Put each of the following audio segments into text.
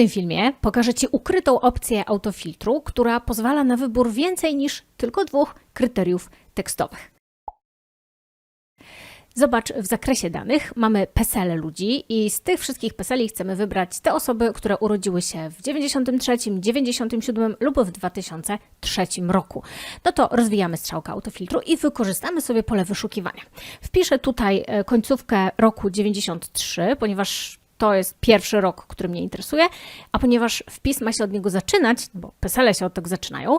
tym filmie pokażę Ci ukrytą opcję autofiltru, która pozwala na wybór więcej niż tylko dwóch kryteriów tekstowych. Zobacz, w zakresie danych mamy PESEL ludzi i z tych wszystkich PESELi chcemy wybrać te osoby, które urodziły się w 93, 97 lub w 2003 roku. No to rozwijamy strzałkę autofiltru i wykorzystamy sobie pole wyszukiwania. Wpiszę tutaj e, końcówkę roku 93, ponieważ to jest pierwszy rok, który mnie interesuje, a ponieważ wpis ma się od niego zaczynać, bo PESELe się od tego zaczynają,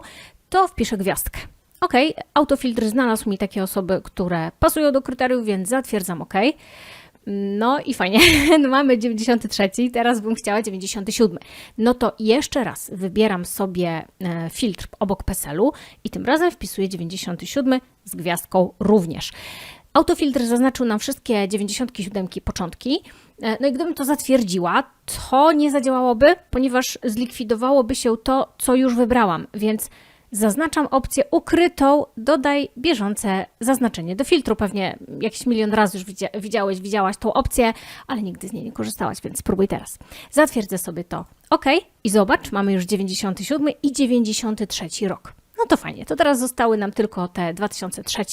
to wpiszę gwiazdkę. OK, autofiltr znalazł mi takie osoby, które pasują do kryteriów, więc zatwierdzam OK. No i fajnie, no mamy 93, teraz bym chciała 97. No to jeszcze raz wybieram sobie e, filtr obok PESEL-u i tym razem wpisuję 97 z gwiazdką również. Autofiltr zaznaczył nam wszystkie 97 początki. E, No i gdybym to zatwierdziła, to nie zadziałałoby, ponieważ zlikwidowałoby się to, co już wybrałam, więc zaznaczam opcję ukrytą, dodaj bieżące zaznaczenie do filtru. Pewnie jakiś milion razy już widzia- widziałeś, widziałaś tą opcję, ale nigdy z niej nie korzystałaś, więc spróbuj teraz. Zatwierdzę sobie to OK i zobacz, mamy już 97 i 93 rok. No to fajnie, to teraz zostały nam tylko te 2003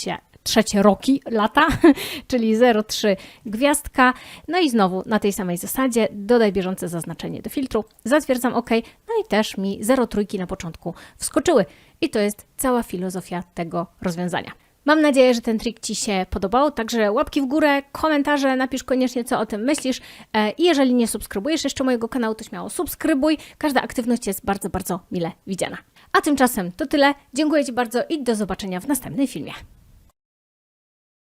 trzecie roki, lata, czyli 03 gwiazdka. No i znowu na tej samej zasadzie dodaj bieżące zaznaczenie do filtru, zatwierdzam OK, no i też mi 03 na początku wskoczyły. I to jest cała filozofia tego rozwiązania. Mam nadzieję, że ten trik Ci się podobał, także łapki w górę, komentarze, napisz koniecznie, co o tym myślisz. E, I jeżeli nie subskrybujesz jeszcze mojego kanału, to śmiało subskrybuj. Każda aktywność jest bardzo, bardzo mile widziana. A tymczasem to tyle. Dziękuję Ci bardzo i do zobaczenia w następnym filmie.